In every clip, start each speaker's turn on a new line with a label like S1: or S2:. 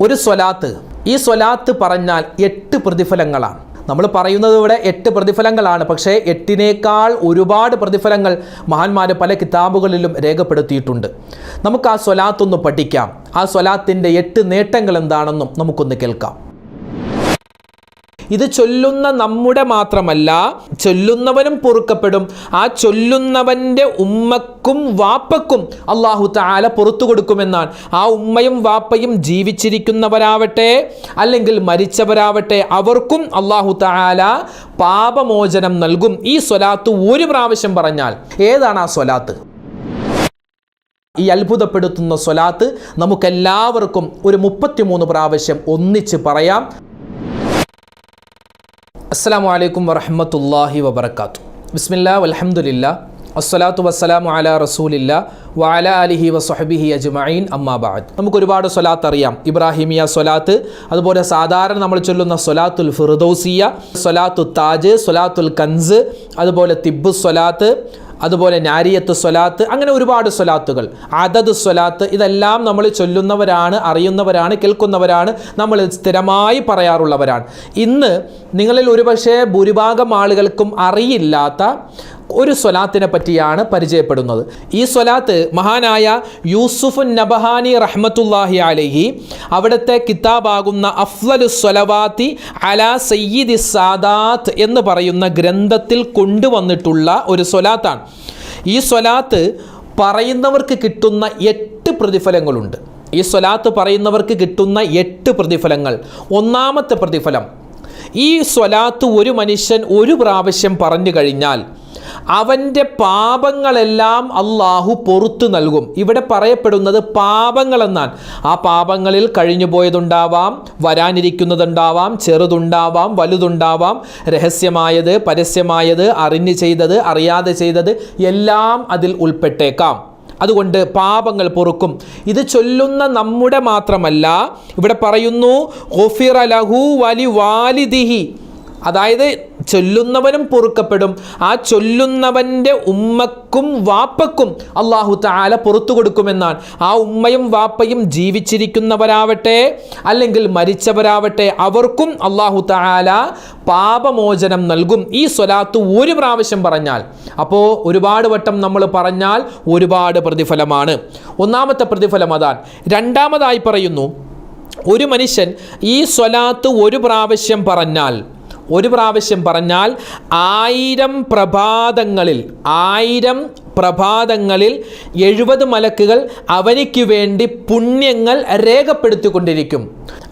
S1: ഒരു സ്വലാത്ത്. ഈ സ്വലാത്ത് പറഞ്ഞാൽ എട്ട് പ്രതിഫലങ്ങളാണ്. നമ്മൾ പറയുന്നത് ഇവിടെ എട്ട് പ്രതിഫലങ്ങളാണ്. പക്ഷേ എട്ടിനേക്കാൾ ഒരുപാട് പ്രതിഫലങ്ങൾ മഹാന്മാർ പല കിതാബുകളിലും രേഖപ്പെടുത്തിയിട്ടുണ്ട്. നമുക്ക് ആ സ്വലാത്തൊന്ന് പഠിക്കാം. ആ സ്വലാത്തിന്റെ എട്ട് നേട്ടങ്ങൾ എന്താണെന്നും നമുക്കൊന്ന് കേൾക്കാം. ഇത് ചൊല്ലുന്ന നമ്മുടെ മാത്രമല്ല ചൊല്ലുന്നവനും പൊറുക്കപ്പെടും. ആ ചൊല്ലുന്നവന്റെ ഉമ്മക്കും വാപ്പക്കും അള്ളാഹു താല പുറത്തു കൊടുക്കുമെന്നാണ്. ആ ഉമ്മയും വാപ്പയും ജീവിച്ചിരിക്കുന്നവരാവട്ടെ അല്ലെങ്കിൽ മരിച്ചവരാവട്ടെ അവർക്കും അള്ളാഹു താല പാപമോചനം നൽകും. ഈ സ്വലാത്ത് ഒരു പ്രാവശ്യം പറഞ്ഞാൽ ഏതാണ് ആ സ്വലാത്ത്? ഈ അത്ഭുതപ്പെടുത്തുന്ന സ്വലാത്ത് നമുക്കെല്ലാവർക്കും ഒരു മുപ്പത്തിമൂന്ന് പ്രാവശ്യം ഒന്നിച്ച് പറയാം. അസ്സാം വലൈക്കും വറഹമത്തല്ലാഹി വബർക്കാത്തു ബിസ്മില്ല വലഹമുല്ല അസ്സലാത്തു വസ്സലാമു അല റസൂലില്ല വഅല അലിഹി വസ്ഹബിഹി അജ്മഈൻ അമ്മാബാദ് നമുക്ക് ഒരുപാട് സ്വലാത്ത് അറിയാം. ഇബ്രാഹിമിയ സ്വലാത്ത് അതുപോലെ സാധാരണ നമ്മൾ ചൊല്ലുന്ന സ്വലാത്തുൽ ഫിർദൗസിയ സ്വലാത്തു താജ് സ്വലാത്തുൽ കൻസ് അതുപോലെ തിബ്ബു സ്വലാത്ത് അതുപോലെ നാരിയത്ത് സ്വലാത്ത് അങ്ങനെ ഒരുപാട് സ്വലാത്തുകൾ. അതത് സ്വലാത്ത് ഇതെല്ലാം നമ്മൾ ചൊല്ലുന്നവരാണ് അറിയുന്നവരാണ് കേൾക്കുന്നവരാണ് നമ്മൾ സ്ഥിരമായി പറയാറുള്ളവരാണ്. ഇന്ന് നിങ്ങളിൽ ഒരുപക്ഷേ ഭൂരിഭാഗം ആളുകൾക്കും അറിയില്ലാത്ത ഒരു സ്വലാത്തിനെ പറ്റിയാണ് പരിചയപ്പെടുന്നത്. ഈ സ്വലാത്ത് മഹാനായ യൂസുഫ് നബഹാനി റഹ്മത്തുല്ലാഹി അലഹി അവിടുത്തെ കിതാബാകുന്ന അഫ്ലലു സ്വലവാത്തി അല സയ്യിദി സാദാത്ത് എന്ന് പറയുന്ന ഗ്രന്ഥത്തിൽ കൊണ്ടുവന്നിട്ടുള്ള ഒരു സ്വലാത്താണ്. ഈ സ്വലാത്ത് പറയുന്നവർക്ക് കിട്ടുന്ന എട്ട് പ്രതിഫലങ്ങളുണ്ട്. ഈ സ്വലാത്ത് പറയുന്നവർക്ക് കിട്ടുന്ന എട്ട് പ്രതിഫലങ്ങൾ. ഒന്നാമത്തെ പ്രതിഫലം ഈ സ്വലാത്ത് ഒരു മനുഷ്യൻ ഒരു പ്രാവശ്യം പറഞ്ഞു കഴിഞ്ഞാൽ അവന്റെ പാപങ്ങളെല്ലാം അള്ളാഹു പൊറത്തു നൽകും. ഇവിടെ പറയപ്പെടുന്നത് പാപങ്ങളെന്നാണ്. ആ പാപങ്ങളിൽ കഴിഞ്ഞു പോയതുണ്ടാവാം വരാനിരിക്കുന്നതുണ്ടാവാം ചെറുതുണ്ടാവാം വലുതുണ്ടാവാം. രഹസ്യമായത് പരസ്യമായത് അറിഞ്ഞു ചെയ്തത് അറിയാതെ ചെയ്തത് എല്ലാം അതിൽ ഉൾപ്പെട്ടേക്കാം. അതുകൊണ്ട് പാപങ്ങൾ പൊറുക്കും. ഇത് ചൊല്ലുന്ന നമ്മുടെ മാത്രമല്ല ഇവിടെ പറയുന്നു "ഗുഫിറ ലഹു വലി വാലിദിഹി. അതായത് ചൊല്ലുന്നവനും പൊറുക്കപ്പെടും. ആ ചൊല്ലുന്നവന്റെ ഉമ്മക്കും വാപ്പക്കും അള്ളാഹു താല പുറത്തു കൊടുക്കുമെന്നാണ്. ആ ഉമ്മയും വാപ്പയും ജീവിച്ചിരിക്കുന്നവരാവട്ടെ അല്ലെങ്കിൽ മരിച്ചവരാവട്ടെ അവർക്കും അള്ളാഹു താല പാപമോചനം നൽകും. ഈ സ്വലാത്ത് ഒരു പ്രാവശ്യം പറഞ്ഞാൽ. അപ്പോൾ ഒരുപാട് വട്ടം നമ്മൾ പറഞ്ഞാൽ ഒരുപാട് പ്രതിഫലമാണ്. ഒന്നാമത്തെ പ്രതിഫലം അതാണ്. രണ്ടാമതായി പറയുന്നു ഒരു മനുഷ്യൻ ഈ സ്വലാത്ത് ഒരു പ്രാവശ്യം പറഞ്ഞാൽ ഒരു പ്രാവശ്യം പറഞ്ഞാൽ ആയിരം പ്രഭാതങ്ങളിൽ ആയിരം പ്രഭാതങ്ങളിൽ എഴുപത് മലക്കുകൾ അവനിക്ക് വേണ്ടി പുണ്യങ്ങൾ രേഖപ്പെടുത്തിക്കൊണ്ടിരിക്കും.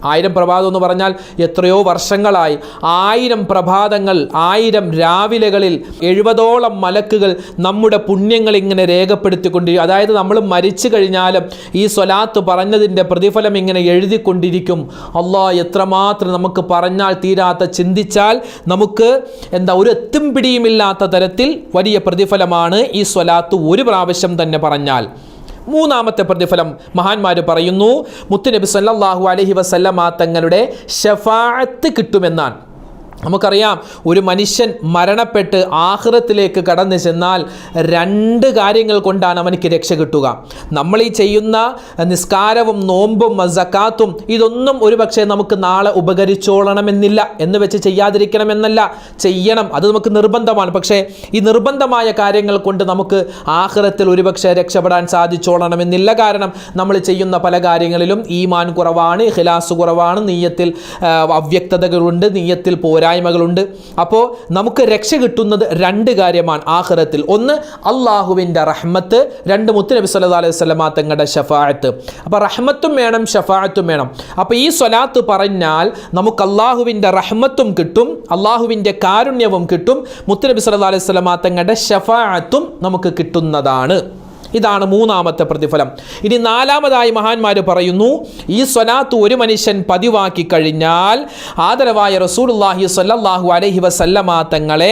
S1: ആയിരം പ്രഭാതം എന്ന് പറഞ്ഞാൽ എത്രയോ വർഷങ്ങളായി. ആയിരം പ്രഭാതങ്ങൾ ആയിരം രാവിലെകളിൽ എഴുപതോളം മലക്കുകൾ നമ്മുടെ പുണ്യങ്ങൾ ഇങ്ങനെ രേഖപ്പെടുത്തിക്കൊണ്ടിരിക്കും. അതായത് നമ്മൾ മരിച്ചു കഴിഞ്ഞാലും ഈ സ്വലാത്ത് പറഞ്ഞതിന്റെ പ്രതിഫലം ഇങ്ങനെ എഴുതിക്കൊണ്ടിരിക്കും. അള്ളാ എത്രമാത്രം നമുക്ക് പറഞ്ഞാൽ തീരാത്ത ചിന്തിച്ചാൽ നമുക്ക് എന്താ ഒരു എത്തും പിടിയുമില്ലാത്ത തരത്തിൽ വലിയ പ്രതിഫലമാണ് ഈ സ്വലാത്ത് ഒരു പ്രാവശ്യം തന്നെ പറഞ്ഞാൽ മൂന്നാമത്തെ പ്രതിഫലം മഹാന്മാർ പറയുന്നു മുത്തുനബി സല്ലല്ലാഹു അലൈഹി വസല്ലമ തങ്ങളുടെ ഷഫാഅത്ത് കിട്ടുമെന്നാണ്. നമുക്കറിയാം ഒരു മനുഷ്യൻ മരണപ്പെട്ട് ആഹൃതത്തിലേക്ക് കടന്നു ചെന്നാൽ രണ്ട് കാര്യങ്ങൾ കൊണ്ടാണ് അവനക്ക് രക്ഷ കിട്ടുക. നമ്മൾ ഈ ചെയ്യുന്ന നിസ്കാരവും നോമ്പും സക്കാത്തും ഇതൊന്നും ഒരുപക്ഷെ നമുക്ക് നാളെ ഉപകരിച്ചോളണമെന്നില്ല എന്ന് വെച്ച് ചെയ്യാതിരിക്കണമെന്നല്ല. ചെയ്യണം അത് നമുക്ക് നിർബന്ധമാണ്. പക്ഷേ ഈ നിർബന്ധമായ കാര്യങ്ങൾ കൊണ്ട് നമുക്ക് ആഹൃതത്തിൽ ഒരുപക്ഷെ രക്ഷപ്പെടാൻ സാധിച്ചോളണമെന്നില്ല. കാരണം നമ്മൾ ചെയ്യുന്ന പല കാര്യങ്ങളിലും ഈമാൻ കുറവാണ് ഖിലാസ് കുറവാണ് നീയത്തിൽ അവ്യക്തതകളുണ്ട് നീയത്തിൽ പോരായ്മകളുണ്ട്. അപ്പോൾ നമുക്ക് രക്ഷ കിട്ടുന്നത് രണ്ട് കാര്യമാണ് ആഹ്റത്തിൽ ഒന്ന് അള്ളാഹുവിന്റെ റഹ്മത്ത്. രണ്ട് മുത്തുനബി സല്ലല്ലാഹു അലൈഹി വസല്ലമ തങ്ങളുടെ ഷഫായത്ത് അപ്പോൾ റഹ്മത്തും വേണം ഷഫായത്തും വേണം. അപ്പോൾ ഈ സ്വലാത്ത് പറഞ്ഞാൽ നമുക്ക് അള്ളാഹുവിന്റെ റഹ്മത്തും കിട്ടും അള്ളാഹുവിന്റെ കാരുണ്യവും കിട്ടും മുത്തുനബി സല്ലല്ലാഹു അലൈഹി വസല്ലമ തങ്ങളുടെ ഷഫായത്തും നമുക്ക് കിട്ടുന്നതാണ്. ഇതാണ് മൂന്നാമത്തെ പ്രതിഫലം. ഇനി നാലാമതായി മഹാന്മാർ പറയുന്നു ഈ സ്വലാത്ത് ഒരു മനുഷ്യൻ പതിവാക്കി കഴിഞ്ഞാൽ ആദരവായ റസൂലുള്ളാഹി സ്വല്ലല്ലാഹു അലൈഹി വസല്ലമ തങ്ങളെ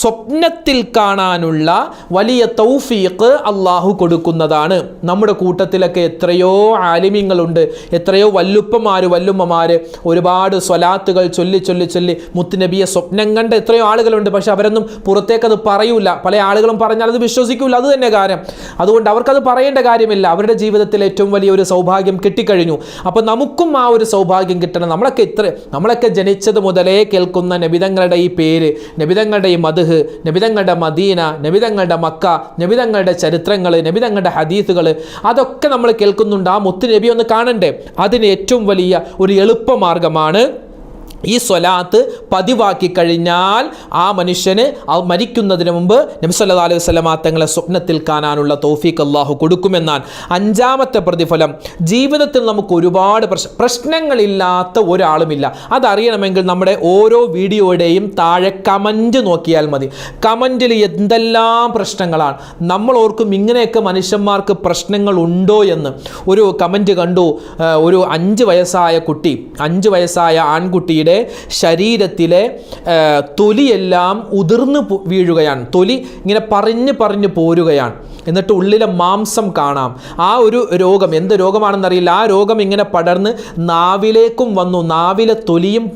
S1: സ്വപ്നത്തിൽ കാണാനുള്ള വലിയ തൗഫീഖ് അള്ളാഹു കൊടുക്കുന്നതാണ്. നമ്മുടെ കൂട്ടത്തിലൊക്കെ എത്രയോ ആലിമ്യങ്ങളുണ്ട് എത്രയോ വല്ലുപ്പന്മാർ വല്ലുമ്മമാർ ഒരുപാട് സ്വലാത്തുകൾ ചൊല്ലി ചൊല്ലി ചൊല്ലി മുത്തുനബിയെ സ്വപ്നം കണ്ട എത്രയോ ആളുകളുണ്ട് പക്ഷെ അവരൊന്നും പുറത്തേക്കത് പറയൂല. പല ആളുകളും പറഞ്ഞാൽ അത് വിശ്വസിക്കൂല. അത് തന്നെ കാര്യം. അതുകൊണ്ട് അവർക്കത് പറയേണ്ട കാര്യമില്ല. അവരുടെ ജീവിതത്തിൽ ഏറ്റവും വലിയ ഒരു സൗഭാഗ്യം കിട്ടിക്കഴിഞ്ഞു. അപ്പോൾ നമുക്കും ആ ഒരു സൗഭാഗ്യം കിട്ടണം. നമ്മളൊക്കെ ഇത്ര നമ്മളൊക്കെ ജനിച്ചത് മുതലേ കേൾക്കുന്ന നബിതങ്ങളുടെ ഈ പേര് നബിതങ്ങളുടെ ഈ മധുഹ് നബിതങ്ങളുടെ മദീന നബിതങ്ങളുടെ മക്ക നബിതങ്ങളുടെ ചരിത്രങ്ങൾ നബിതങ്ങളുടെ ഹദീസുകൾ അതൊക്കെ നമ്മൾ കേൾക്കുന്നുണ്ട്. ആ മുത്തു നബി ഒന്ന് കാണണ്ടേ? അതിന് ഏറ്റവും വലിയ ഒരു എളുപ്പമാർഗമാണ് ഈ സ്വലാത്ത് പതിവാക്കി കഴിഞ്ഞാൽ ആ മനുഷ്യന് മരിക്കുന്നതിന് മുമ്പ് നബി സല്ലല്ലാഹു അലൈഹി വസല്ലമ തങ്ങളെ സ്വപ്നത്തിൽ കാണാനുള്ള തോഫീഖ് അള്ളാഹു കൊടുക്കുമെന്നാണ്. അഞ്ചാമത്തെ പ്രതിഫലം ജീവിതത്തിൽ നമുക്ക് ഒരുപാട് പ്രശ്ന പ്രശ്നങ്ങളില്ലാത്ത ഒരാളുമില്ല. അതറിയണമെങ്കിൽ നമ്മുടെ ഓരോ വീഡിയോയുടെയും താഴെ കമന്റ് നോക്കിയാൽ മതി. കമന്റിൽ എന്തെല്ലാം പ്രശ്നങ്ങളാണ്? നമ്മൾ ഓർക്കും ഇങ്ങനെയൊക്കെ മനുഷ്യന്മാർക്ക് പ്രശ്നങ്ങൾ ഉണ്ടോ എന്ന്. ഒരു കമന്റ് കണ്ടു ഒരു അഞ്ച് വയസ്സായ കുട്ടി അഞ്ച് വയസ്സായ ആൺകുട്ടിയുടെ ശരീരത്തിലെ ആ, തൊലിയെല്ലാം ഉതിർന്നു വീഴുകയാണ്. തൊലി ഇങ്ങനെ പറഞ്ഞ് പറഞ്ഞ് പോരുകയാണ്. എന്നിട്ട് ഉള്ളിലെ മാംസം കാണാം. ആ ഒരു രോഗം എന്ത് രോഗമാണെന്നറിയില്ല. ആ രോഗം ഇങ്ങനെ പടർന്ന് നാവിലേക്കും വന്നു. നാവിലെ തൊലിയും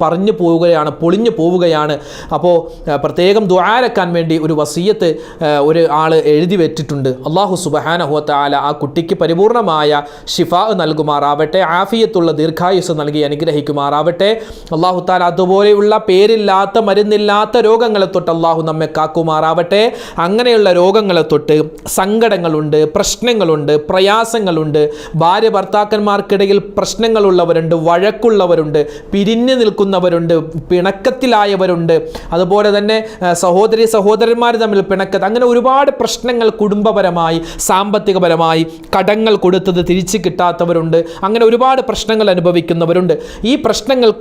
S1: പറഞ്ഞു പോവുകയാണ് പൊളിഞ്ഞു പോവുകയാണ്. അപ്പോൾ പ്രത്യേകം ദ്വാരക്കാൻ വേണ്ടി ഒരു വസീയത്ത് ഒരു ആൾ എഴുതി വെച്ചിട്ടുണ്ട്. അള്ളാഹു സുബഹാനഹുവത്താല ആ കുട്ടിക്ക് പരിപൂർണമായ ഷിഫ നൽകുമാറാവട്ടെ ആഫിയത്തുള്ള ദീർഘായുസ് നൽകി അനുഗ്രഹിക്കുമാറാവട്ടെ. അള്ളാഹു താല അതുപോലെയുള്ള പേരില്ലാത്ത മരുന്നില്ലാത്ത രോഗങ്ങളെ തൊട്ട് അള്ളാഹു നമ്മെ കാക്കുമാറാവട്ടെ. അങ്ങനെയുള്ള രോഗങ്ങളെ തൊട്ട് സങ്കടങ്ങളുണ്ട് പ്രശ്നങ്ങളുണ്ട് പ്രയാസങ്ങളുണ്ട്. ഭാര്യ ഭർത്താക്കന്മാർക്കിടയിൽ പ്രശ്നങ്ങളുള്ളവരുണ്ട് വഴക്കുള്ളവരുണ്ട് പിരിഞ്ഞു നിൽക്കുന്നവരുണ്ട് പിണക്കത്തിലായവരുണ്ട്. അതുപോലെ തന്നെ സഹോദരി സഹോദരന്മാർ തമ്മിൽ പിണക്കത്ത്. അങ്ങനെ ഒരുപാട് പ്രശ്നങ്ങൾ കുടുംബപരമായി സാമ്പത്തികപരമായി കടങ്ങൾ കൊടുത്തത് തിരിച്ചു കിട്ടാത്തവരുണ്ട്. അങ്ങനെ ഒരുപാട് പ്രശ്നങ്ങൾ അനുഭവിക്കുന്നവരുണ്ട്. ഈ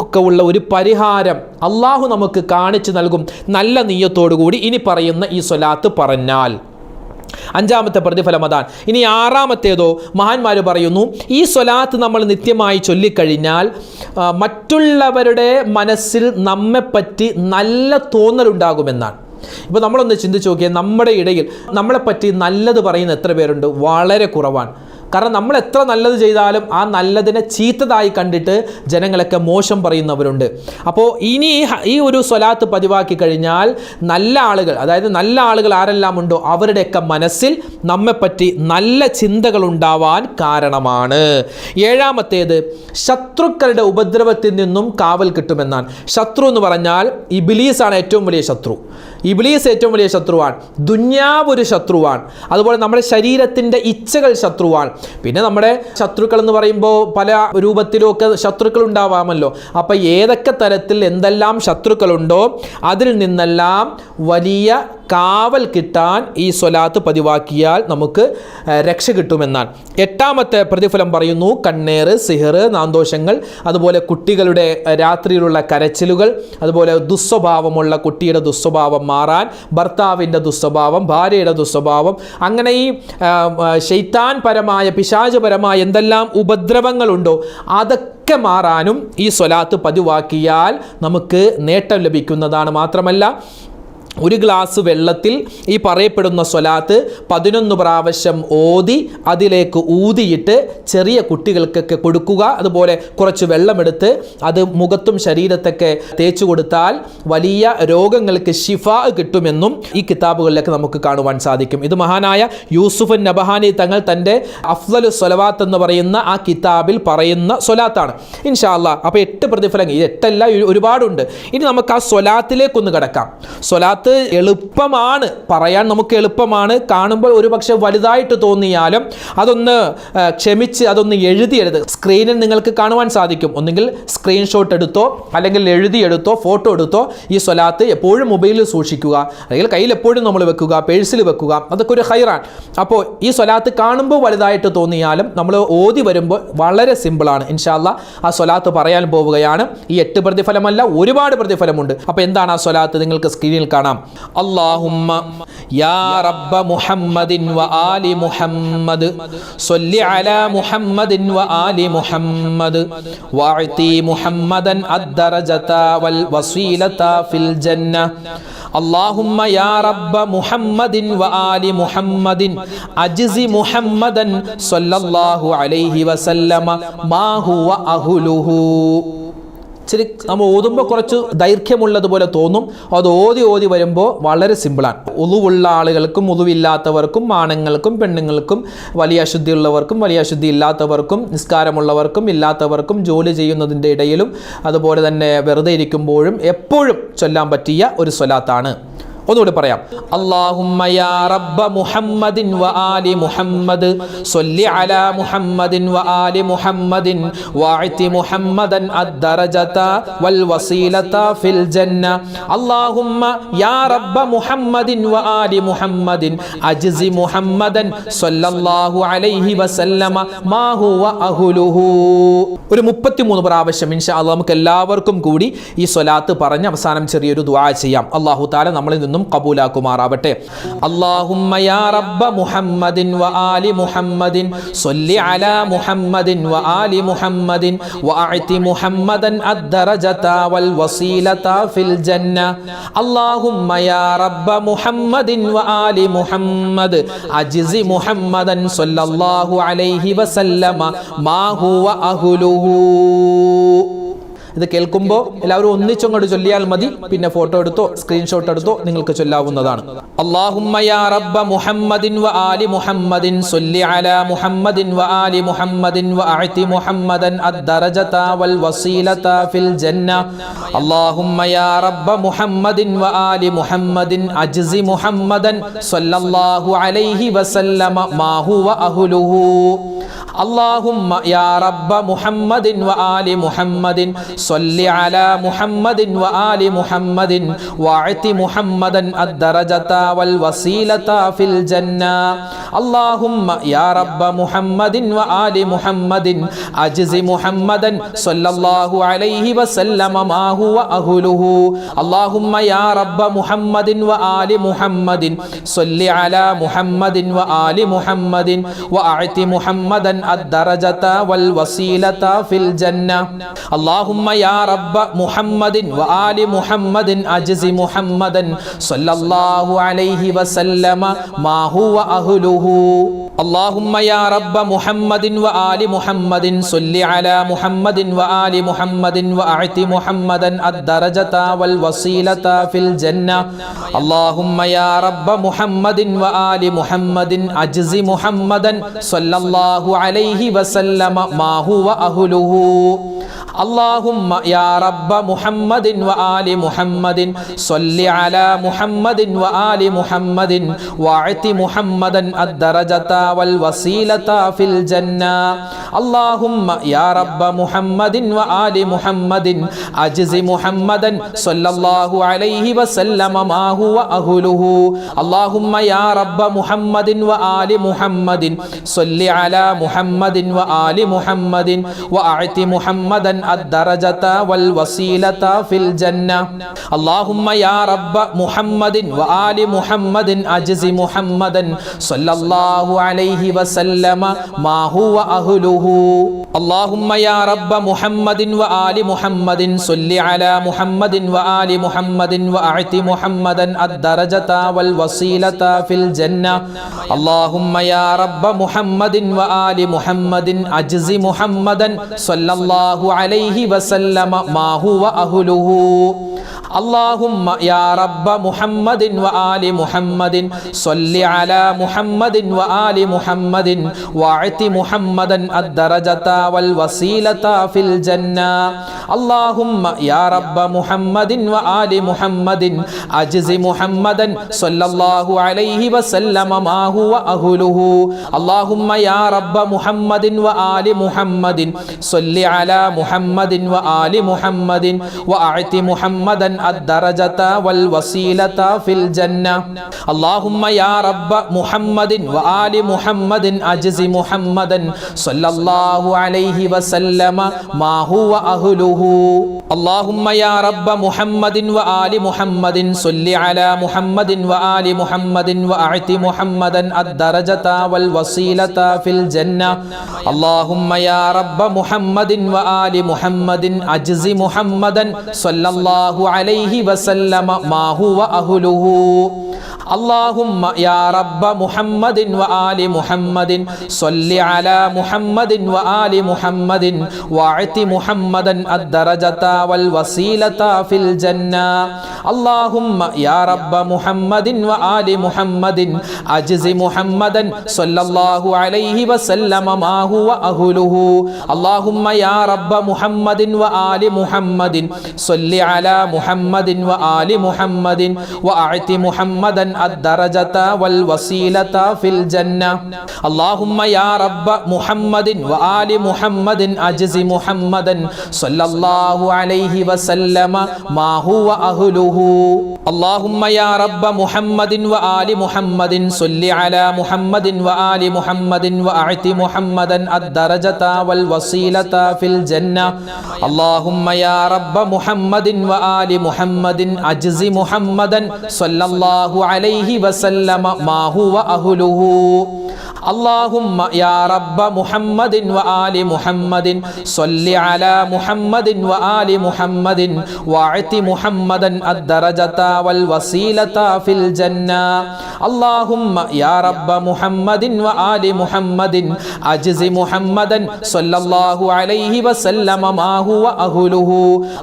S1: പ്രശ്നങ്ങൾക്കൊക്കെ ഉള്ള ഒരു പരിഹാരം അള്ളാഹു നമുക്ക് കാണിച്ചു നൽകും നല്ല നീയത്തോടുകൂടി ഇനി പറയുന്ന ഈ സ്വലാത്ത് പറഞ്ഞാൽ. അഞ്ചാമത്തെ പ്രതിഫലം അതാണ്. ഇനി ആറാമത്തേതോ മഹാന്മാർ പറയുന്നു ഈ സ്വലാത്ത് നമ്മൾ നിത്യമായി ചൊല്ലിക്കഴിഞ്ഞാൽ മറ്റുള്ളവരുടെ മനസ്സിൽ നമ്മെപ്പറ്റി നല്ല തോന്നലുണ്ടാകുമെന്നാണ് ഇപ്പോൾ നമ്മളൊന്ന് ചിന്തിച്ച് നോക്കിയാൽ നമ്മുടെ ഇടയിൽ നമ്മളെപ്പറ്റി നല്ലത് പറയുന്ന എത്ര പേരുണ്ട്? വളരെ കുറവാണ്. കാരണം നമ്മൾ എത്ര നല്ലത് ചെയ്താലും ആ നല്ലതിനെ ചീത്തതായി കണ്ടിട്ട് ജനങ്ങളൊക്കെ മോശം പറയുന്നവരുണ്ട്. അപ്പോൾ ഇനി ഈ ഒരു സ്വലാത്ത് പതിവാക്കി കഴിഞ്ഞാൽ നല്ല ആളുകൾ അതായത് നല്ല ആളുകൾ ആരെല്ലാം ഉണ്ടോ അവരുടെയൊക്കെ മനസ്സിൽ നമ്മെപ്പറ്റി നല്ല ചിന്തകൾ ഉണ്ടാവാൻ കാരണമാണ്. ഏഴാമത്തേത് ശത്രുക്കളുടെ ഉപദ്രവത്തിൽ നിന്നും കാവൽ കിട്ടുമെന്നാണ്. ശത്രു എന്ന് പറഞ്ഞാൽ ഇബിലീസാണ് ഏറ്റവും വലിയ ശത്രു. ഇബിലീസ് ഏറ്റവും വലിയ ശത്രുവാണ്. ദുന്യാവ് ഒരു ശത്രുവാണ്. അതുപോലെ നമ്മുടെ ശരീരത്തിന്റെ ഇച്ഛകൾ ശത്രുവാണ്. പിന്നെ നമ്മുടെ ശത്രുക്കൾ എന്ന് പറയുമ്പോൾ പല രൂപത്തിലും ഒക്കെ ശത്രുക്കൾ ഉണ്ടാവാമല്ലോ അപ്പം ഏതൊക്കെ തരത്തിൽ എന്തെല്ലാം ശത്രുക്കളുണ്ടോ അതിൽ നിന്നെല്ലാം വലിയ കാവൽ കിട്ടാൻ ഈ സ്വലാത്ത് പതിവാക്കിയാൽ നമുക്ക് രക്ഷ കിട്ടുമെന്നാണ്. എട്ടാമത്തെ പ്രതിഫലം പറയുന്നു കണ്ണേറ് സിഹർ നാന്തോഷങ്ങൾ അതുപോലെ കുട്ടികളുടെ രാത്രിയിലുള്ള കരച്ചിലുകൾ അതുപോലെ ദുസ്വഭാവമുള്ള കുട്ടിയുടെ ദുസ്വഭാവം മാറാൻ ഭർത്താവിന്റെ ദുസ്വഭാവം ഭാര്യയുടെ ദുസ്വഭാവം അങ്ങനെ ഈ ശൈത്താൻ പരമായ പിശാചപരമായ എന്തെല്ലാം ഉപദ്രവങ്ങളുണ്ടോ അതൊക്കെ മാറാനും ഈ സ്വലാത്ത് പതിവാക്കിയാൽ നമുക്ക് നേട്ടം ലഭിക്കുന്നതാണ് മാത്രമല്ല ഒരു ഗ്ലാസ് വെള്ളത്തിൽ ഈ പറയപ്പെടുന്ന സ്വലാത്ത് പതിനൊന്ന് പ്രാവശ്യം ഓതി അതിലേക്ക് ഊതിയിട്ട് ചെറിയ കുട്ടികൾക്കൊക്കെ കൊടുക്കുക. അതുപോലെ കുറച്ച് വെള്ളമെടുത്ത് അത് മുഖത്തും ശരീരത്തൊക്കെ തേച്ചു കൊടുത്താൽ വലിയ രോഗങ്ങൾക്ക് ഷിഫ കിട്ടുമെന്നും ഈ കിതാബുകളിലൊക്കെ നമുക്ക് കാണുവാൻ സാധിക്കും. ഇത് മഹാനായ യൂസുഫ് നബഹാനി തങ്ങൾ തന്റെ അഫ്ലൽ സ്വലവാത്ത് എന്ന് പറയുന്ന ആ കിതാബിൽ പറയുന്ന സ്വലാത്താണ്. ഇൻഷാല്ല അപ്പോൾ എട്ട് പ്രതിഫലങ്ങൾ ഈ എട്ടല്ല ഒരു- ഒരുപാടുണ്ട്. ഇനി നമുക്ക് ആ സ്വലാത്തിലേക്കൊന്ന് കിടക്കാം. സ്വലാത്ത് എളുപ്പമാണ്. പറയാൻ നമുക്ക് എളുപ്പമാണ്. കാണുമ്പോൾ ഒരു പക്ഷേ വലുതായിട്ട് തോന്നിയാലും അതൊന്ന് ക്ഷമിച്ച് അതൊന്ന് എഴുതിയെടുത്ത് സ്ക്രീനിൽ നിങ്ങൾക്ക് കാണുവാൻ സാധിക്കും. ഒന്നുകിൽ സ്ക്രീൻഷോട്ട് എടുത്തോ അല്ലെങ്കിൽ എഴുതിയെടുത്തോ ഫോട്ടോ എടുത്തോ ഈ സ്വലാത്ത് എപ്പോഴും മൊബൈലിൽ സൂക്ഷിക്കുക. അല്ലെങ്കിൽ കയ്യിൽ എപ്പോഴും നമ്മൾ വെക്കുക പേഴ്സിൽ വെക്കുക. അതൊക്കെ ഒരു ഹൈറാണ്. അപ്പോൾ ഈ സ്വലാത്ത് കാണുമ്പോൾ വലുതായിട്ട് തോന്നിയാലും നമ്മൾ ഓതി വരുമ്പോൾ വളരെ സിമ്പിളാണ്. ഇൻഷാല്ല ആ സ്വലാത്ത് പറയാൻ പോവുകയാണ്. ഈ എട്ട് പ്രതിഫലമല്ല ഒരുപാട് പ്രതിഫലമുണ്ട്. അപ്പോൾ എന്താണ് ആ സ്വലാത്ത് നിങ്ങൾക്ക് സ്ക്രീനിൽ കാണാം അള്ളാഹുമ്മ യാ റബ്ബ മുഹമ്മദിൻ വ ആലി മുഹമ്മദ് സ്വല്ലി അലാ മുഹമ്മദിൻ വ ആലി മുഹമ്മദ് വഅതി മുഹമ്മദൻ അദ്ദറജത വൽ വസീലത ഫിൽ ജന്ന اللهم يا رب محمد وآل محمد أجز محمدا صلى الله عليه وسلم ما هو أهله ഇച്ചിരി നമ്മൾ ഓതുമ്പോൾ കുറച്ച് ദൈർഘ്യമുള്ളതുപോലെ തോന്നും. അത് ഓതി ഓതി വരുമ്പോൾ വളരെ സിമ്പിളാണ് ഉളുവുള്ള ആളുകൾക്കും ഉളുവില്ലാത്തവർക്കും ആണുങ്ങൾക്കും പെണ്ണുങ്ങൾക്കും വലിയ അശുദ്ധിയുള്ളവർക്കും വലിയ അശുദ്ധി ഇല്ലാത്തവർക്കും നിസ്കാരമുള്ളവർക്കും ഇല്ലാത്തവർക്കും ജോലി ചെയ്യുന്നതിന്റെ ഇടയിലും അതുപോലെ തന്നെ വെറുതെ ഇരിക്കുമ്പോഴും എപ്പോഴും ചൊല്ലാൻ പറ്റിയ ഒരു സ്വലാത്താണ്. ഒന്നുകൂടി പറയാം. അല്ലാഹുമ്മ യാ റബ്ബ മുഹമ്മദിൻ വ ആലി മുഹമ്മദ്. സ്വല്ലി അലാ മുഹമ്മദിൻ വ ആലി മുഹമ്മദിൻ. വഅതി മുഹമ്മദൻ അദ്ദറജത വൽ വസീലത ഫിൽ ജന്ന. അല്ലാഹുമ്മ യാ റബ്ബ മുഹമ്മദിൻ വ ആലി മുഹമ്മദിൻ. അജ്സി മുഹമ്മദൻ സ്വല്ലല്ലാഹു അലൈഹി വസല്ലമ. മാ ഹുവ അഹ്ലുഹു. ഒരു 33 പ്രാവശ്യം ഇൻഷാ അള്ളാഹ് നമുക്ക് എല്ലാവർക്കും കൂടി ഈ സ്വലാത്ത് പറഞ്ഞ് അവസാനം ചെറിയൊരു ദുആ ചെയ്യാം. അള്ളാഹു താല നമ്മളിൽ നിന്നും കബൂലാക്കുമാറാവട്ടെ. അല്ലാഹുമ്മ യാ റബ്ബ മുഹമ്മദിൻ വ ആലി മുഹമ്മദിൻ സല്ലി അലാ മുഹമ്മദിൻ വ ആലി മുഹമ്മദിൻ വ അഅതി മുഹമ്മദൻ അദ്ദറജത വൽ വസീലത ഫിൽ ജന്ന. അല്ലാഹുമ്മ യാ റബ്ബ മുഹമ്മദിൻ വ ആലി മുഹമ്മദ് അജ്സി മുഹമ്മദൻ സ്വല്ലല്ലാഹു അലൈഹി വസല്ലമ മാ ഹുവ അഹ്ലുഹു. ഇത് കേൾക്കുമ്പോൾ എല്ലാവരും ഒന്നിച്ചങ്ങോട്ട് ചൊല്ലിയാൽ മതി. പിന്നെ ഫോട്ടോ എടുത്തോ സ്ക്രീൻഷോട്ട് എടുത്തോ നിങ്ങൾക്ക് ചൊല്ലാവുന്നതാണ്. അല്ലാഹുമ്മ യാ റബ്ബ മുഹമ്മദിൻ വ ആലി മുഹമ്മദിൻ صل على محمد وآل محمد واعت محمدا الدرجة والوسيلة في الجنة اللهم يا رب محمد وآل محمد أجز محمدا صلى الله عليه وسلم ما هو أهله اللهم يا رب محمد وآل محمد صل على محمد وآل محمد وأعت محمدا الدرجة والوسيلة في الجنة اللهم يا رب محمد وآل محمد أجز محمدا صلى الله عليه وسلم ما هو أهله اللهم يا رب محمد وآل محمد صل على محمد وآل محمد وأعط محمدا الدرجة والوسيلة في الجنة اللهم يا رب محمد وآل محمد أجز محمدا صلى الله عليه وسلم ما هو أهله اللهم يا رب محمد وآل محمد صل على محمد وآل محمد واعط محمدا الدرجة والوسيلة في الجنة اللهم يا رب محمد وآل محمد أجز محمدا صلى الله عليه وسلم ما هو أهله اللهم يا رب محمد وآل محمد صل على محمد وآل محمد وأعط محمدا الدرجة والوسيلة في الجنة. اللهم يا رب محمد وآل محمد أجز محمدا صلى الله عليه وسلم. ما هو أهله؟ اللهم يا رب محمد وآل محمد صل على محمد وآل محمد وأعط محمدا الدرجة والوسيلة في الجنة. اللهم يا رب محمد وآل محمد أجز محمدا صلى الله عليه وسلم. ما هو أهله. اللهم يا رب محمد وآل محمد صل على محمد وآل محمد واعط محمدا الدرجة والوسيلة في الجنة اللهم يا رب محمد وآل محمد أجز محمدا صلى الله عليه وسلم ما هو أهله اللهم يا رب محمد وآل محمد صل على محمد وآل محمد أحدًا الدرجة والوسيلة في الجنة. اللهم يا رب محمد وآل محمد أجز محمد صلى الله عليه وسلم. ما هو أهله؟ اللهم يا رب محمد وآل محمد صل على محمد وآل محمد وأعط محمدا الدرجة والوسيلة في الجنة. اللهم يا رب محمد وآل محمد أجز محمدا صلى الله عليه وسلم ما هو أهله. اللهم يا رب محمد وآل محمد صل على محمد وآل محمد واعط محمدا الدرجة والوسيلة في الجنة. اللهم يا رب محمد وآل محمد أجز محمدا صلى الله عليه وسلم ما هو أهله. اللهم يا رب محمد وآل محمد صل على محمد وآل محمد وأعط محمدا الدرجة والوسيلة في الجنة. اللهم يا رب محمد وآل محمد أجز محمدا صلى الله عليه وسلم ما هو أهله. اللهم يا رب محمد وآل محمد صل على محمد وآل محمد وأعط محمدا الدرجة والوسيلة في الجنة. اللهم يا رب محمد وآل ആലി മുഹമ്മദിൻ അജ്സി മുഹമ്മദൻ സല്ലല്ലാഹു അലൈഹി വസല്ലമ മാഹുവ അഹുലുഹു. اللهم يا رب محمد وآل محمد صل على محمد وآل محمد واعط محمدا الدرجة والوسيلة في الجنة اللهم يا رب محمد وآل محمد أجز محمدا صلى الله عليه وسلم ما هو أهله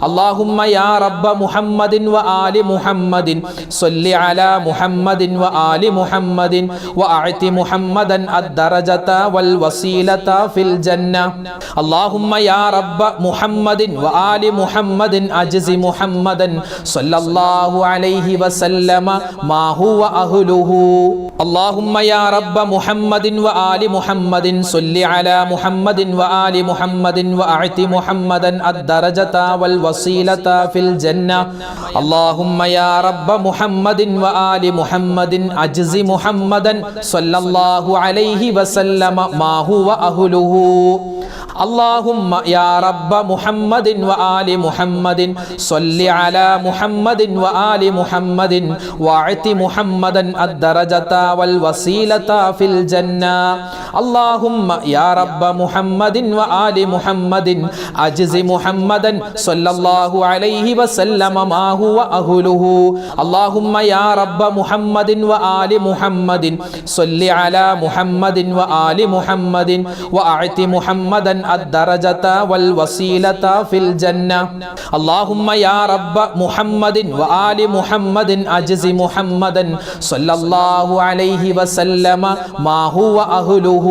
S1: اللهم يا رب محمد وآل محمد صل على محمد وآل محمد وأعط محمدا الدرجة والوسيلة في الجنة اللهم يا رب محمد وآل محمد أجز محمدا صلى الله عليه وسلم ما هو أهله اللهم يا رب محمد وآل محمد صل على محمد وآل محمد وأعط محمدا الدرجة والوسيلة في الجنة اللهم يا رب محمد وآل محمد أجز محمدا صلى الله عليه وسلم ما هو أهله. اللهم يا رب محمد وآل محمد صل على محمد وآل محمد واعط محمدا الدرجة والوسيلة في الجنة. اللهم يا رب محمد وآل محمد أجز محمدا صلى الله عليه وسلم ما هو أهله. اللهم يا رب محمد وآل محمد صل على محمد وآل محمد وأعط محمدا الدرجة والوسيلة في الجنة. اللهم يا رب محمد وآل محمد أجز محمدا صلى الله عليه وسلم. ما هو أهله؟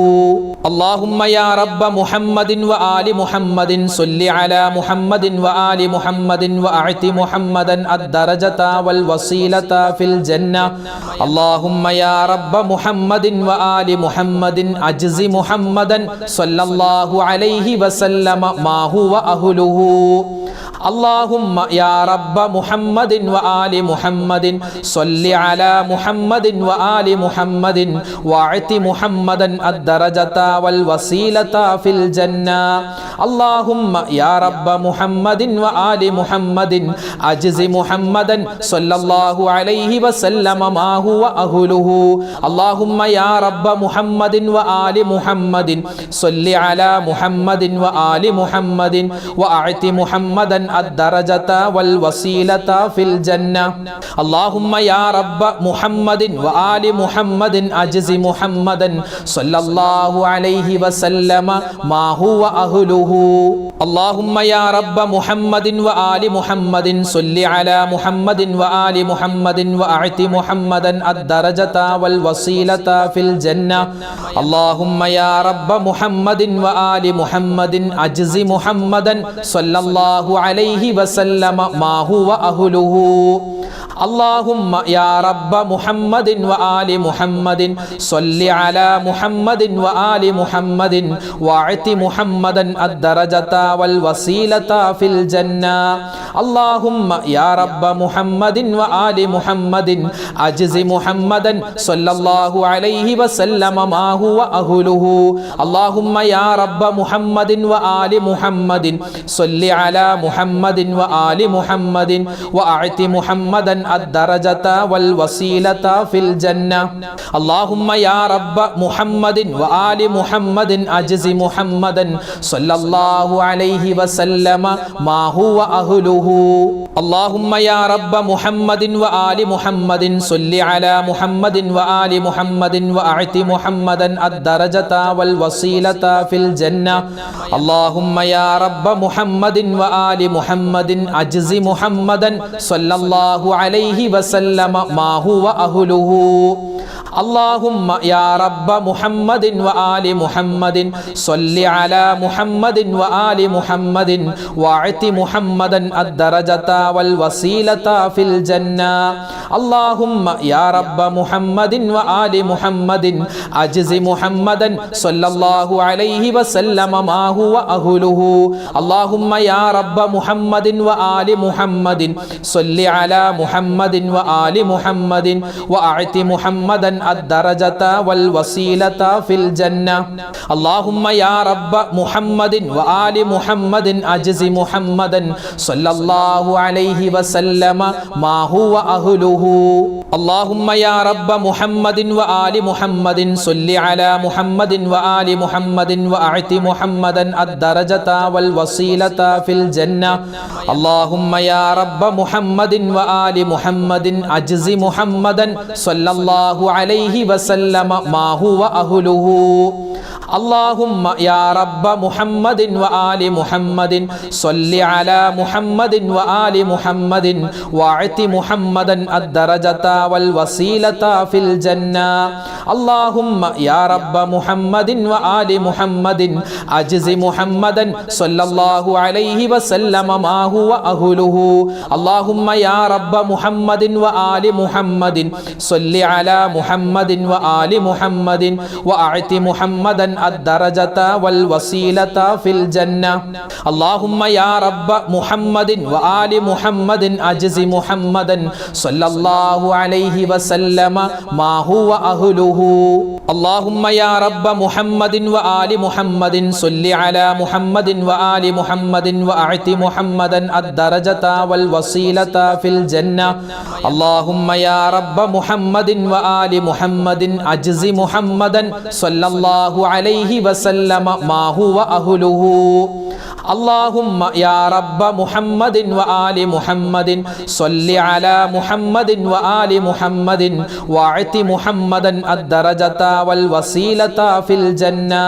S1: اللهم يا رب محمد وآل محمد صل على محمد وآل محمد وأعط محمدا الدرجة والوسيلة في الجنة. اللهم يا رب محمد وآل محمد أجز محمدا صلى الله عليه وسلم ما هو أهله اللهم يا رب محمد وآل محمد صل على محمد وآل محمد واعط محمدا الدرجة والوسيلة في الجنة اللهم يا رب محمد وآل محمد أجز محمدا صلى الله عليه وسلم ما هو أهله اللهم يا رب محمد മുഹമ്മദിൻ വ ആലി മുഹമ്മദിൻ. സൊല്ലി അല മുഹമ്മദിൻ വ ആലി മുഹമ്മദിൻ. വ ആഴ്ത്തി മുഹമ്മദൻ അദ്ദറജത വൽ വസീലത ഫിൽ ജന്ന. അല്ലാഹുമ്മ യാ റബ്ബ മുഹമ്മദിൻ വ ആലി മുഹമ്മദിൻ അജ്സി മുഹമ്മദൻ. സല്ലല്ലാഹു അലൈഹി വസല്ലമ. മാ ഹുവ അഹ്ലുഹു. അല്ലാഹുമ്മ യാ റബ്ബ മുഹമ്മദിൻ വ ആലി മുഹമ്മദിൻ. സൊല്ലി അല മുഹമ്മദിൻ വ ആലി മുഹമ്മദിൻ. വ ആഴ്ത്തി മുഹമ്മദൻ അദ്ദറജത വൽ വസീലത ഫിൽ ജന്ന. اللهم يا رب محمد وآل محمد أجز محمدا صلى الله عليه وسلم ما هو أهله اللهم يا رب محمد وآل محمد صل على محمد وآل محمد واعط محمدا الدرجة والوسيلة في الجنة اللهم يا رب محمد وآل محمد أجز محمدا صلى الله عليه وسلم ما هو أهله اللهم يا رب محمد وآل محمد صل على محمد وآل محمد وأعط محمدا الدرجة والوسيلة في الجنة اللهم يا رب محمد وآل محمد أجز محمدا صلى الله عليه وسلم ما هو أهله وأهله اللهم يا رب محمد وآل محمد صل على محمد وآل محمد وأعط محمدا الدرجة والوسيلة في الجنة اللهم يا رب محمد وآل محمد أجز محمدا صلى الله عليه وسلم ما هو أهله اللهم يا رب محمد وآل محمد صل على محمد وآل محمد واعط محمدا الدرجة والوسيلة في الجنة اللهم يا رب محمد وآل محمد അജ്സി മുഹമ്മദൻ സല്ലല്ലാഹു അലൈഹി വസല്ലമ മാ ഹുവ അഹ്ലുഹു. അല്ലാഹുമ്മ യാ റബ്ബ മുഹമ്മദിൻ വ ആലി മുഹമ്മദിൻ. സല്ലി അലാ മുഹമ്മദിൻ വ ആലി മുഹമ്മദിൻ. വ അഅതി മുഹമ്മദൻ അദ്ദറജത വൽ വസീലത ഫിൽ ജന്ന. അല്ലാഹുമ്മ യാ റബ്ബ മുഹമ്മദിൻ വ ആലി മുഹമ്മദിൻ അജ്സി മുഹമ്മദൻ. സല്ലല്ലാഹു അലൈഹി വസല്ലമ മാ ഹുവ അഹ്ലുഹു. അല്ലാഹുമ്മ യാ റബ്ബ മുഹമ്മദിൻ വ ആലി മുഹമ്മദിൻ. صل على محمد وآل محمد وأعط محمدا الدرجة والوسيلة في الجنة اللهم يا رب محمد وآل محمد أجز محمدا صلى الله عليه وسلم ما هو أهله اللهم يا رب محمد وآل محمد صل على محمد وآل محمد واعط محمدا الدرجة والوسيلة في الجنة اللهم يا رب محمد وآل محمد أجز محمدا صلى الله عليه وسلم ما هو أهله اللهم يا رب محمد وآل محمد صل على محمد وآل محمد وأعط محمدا الدرجة والوسيلة في الجنة. اللهم يا رب محمد وآل محمد أجز محمدا صلى الله عليه وسلم. ما هو أهله؟ اللهم يا رب محمد وآل محمد صل على محمد وآل محمد وأعط محمدا الدرجة والوسيلة في الجنة. اللهم يا رب محمد وآل محمد أجز محمدا صلى الله عليه وسلم ما هو أهله. اللهم يا رب محمد وآل محمد صل على محمد وآل محمد واعط محمدا الدرجة والوسيلة في الجنة.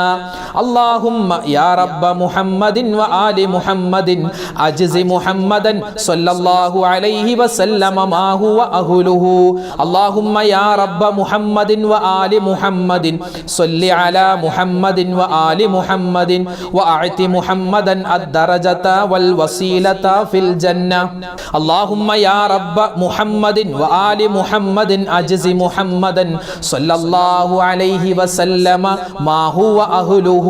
S1: اللهم يا رب محمد وآل محمد أجز محمدا صلى الله عليه وسلم ما هو أهله. اللهم يا رب محمد وآل محمد صل على محمد وآل محمد وأعط محمدا الدرجة والوسيلة في الجنة اللهم يا رب محمد وآل محمد أجز محمدا صلى الله عليه وسلم ما هو أهله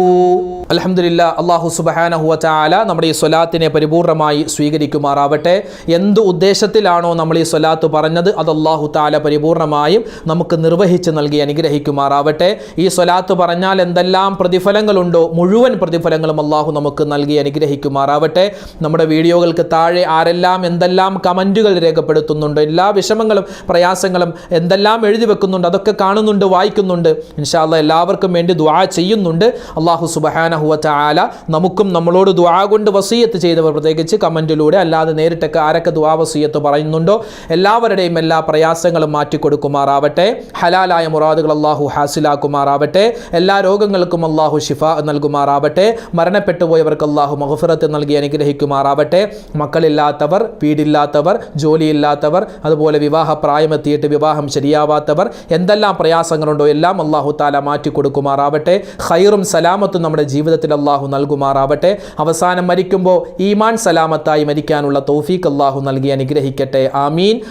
S1: അലഹമില്ല അള്ളാഹു സുബഹാനഹുവ ചാല നമ്മുടെ ഈ സ്വലാത്തിനെ പരിപൂർണമായി സ്വീകരിക്കുമാറാവട്ടെ എന്ത് ഉദ്ദേശത്തിലാണോ നമ്മൾ ഈ സ്വലാത്ത് പറഞ്ഞത് അത് അള്ളാഹു താല പരിപൂർണമായും നമുക്ക് നിർവഹിച്ച് നൽകി അനുഗ്രഹിക്കുമാറാവട്ടെ ഈ സ്വലാത്ത് പറഞ്ഞാൽ എന്തെല്ലാം പ്രതിഫലങ്ങളുണ്ടോ മുഴുവൻ പ്രതിഫലങ്ങളും അള്ളാഹു നമുക്ക് നൽകി അനുഗ്രഹിക്കുമാറാവട്ടെ. നമ്മുടെ വീഡിയോകൾക്ക് താഴെ ആരെല്ലാം എന്തെല്ലാം കമന്റുകൾ രേഖപ്പെടുത്തുന്നുണ്ട് എല്ലാ വിഷമങ്ങളും പ്രയാസങ്ങളും എന്തെല്ലാം എഴുതി വെക്കുന്നുണ്ട് അതൊക്കെ കാണുന്നുണ്ട് വായിക്കുന്നുണ്ട്. ഇൻഷാല്ല എല്ലാവർക്കും വേണ്ടി ദ്വാ ചെയ്യുന്നുണ്ട്. അള്ളാഹു സുബഹാനഹുവ ചാല നമുക്കും നമ്മളോട് ദ്വാ കൊണ്ട് വസീയത്ത് ചെയ്തവർ പ്രത്യേകിച്ച് കമന്റിലൂടെ അല്ലാതെ നേരിട്ടൊക്കെ ആരൊക്കെ ദ്വാ വസീയത്ത് പറയുന്നുണ്ടോ എല്ലാവരുടെയും എല്ലാ പ്രയാസങ്ങളും മാറ്റിക്കൊടുക്കുമാറാവട്ടെ. ഹലാലായ മുറാദുകൾ അള്ളാഹു ഹാസിലാക്കുമാറാവട്ടെ. എല്ലാ രോഗങ്ങൾക്കും അള്ളാഹു ഷിഫ നൽകുമാറാവട്ടെ. മരണപ്പെട്ടുപോയവർക്ക് അള്ളാഹു മഹഫിറത്ത് നൽകി അനുഗ്രഹിക്കുമാറാവട്ടെ. മക്കളില്ലാത്തവർ വീടില്ലാത്തവർ ജോലിയില്ലാത്തവർ അതുപോലെ വിവാഹ പ്രായമെത്തിയിട്ട് വിവാഹം ശരിയാവാത്തവർ എന്തെല്ലാം പ്രയാസങ്ങളുണ്ടോ എല്ലാം അള്ളാഹു താല മാറ്റി കൊടുക്കുമാറാവട്ടെ ഖൈറും സലാമത്തും നമ്മുടെ ജീവിതത്തിൽ അള്ളാഹു നൽകുമാറാവട്ടെ. അവസാനം മരിക്കുമ്പോൾ ഈമാൻ സലാമത്തായി മരിക്കാനുള്ള തൗഫീഖ് അള്ളാഹു നൽകി അനുഗ്രഹിക്കട്ടെ. ആമീൻ.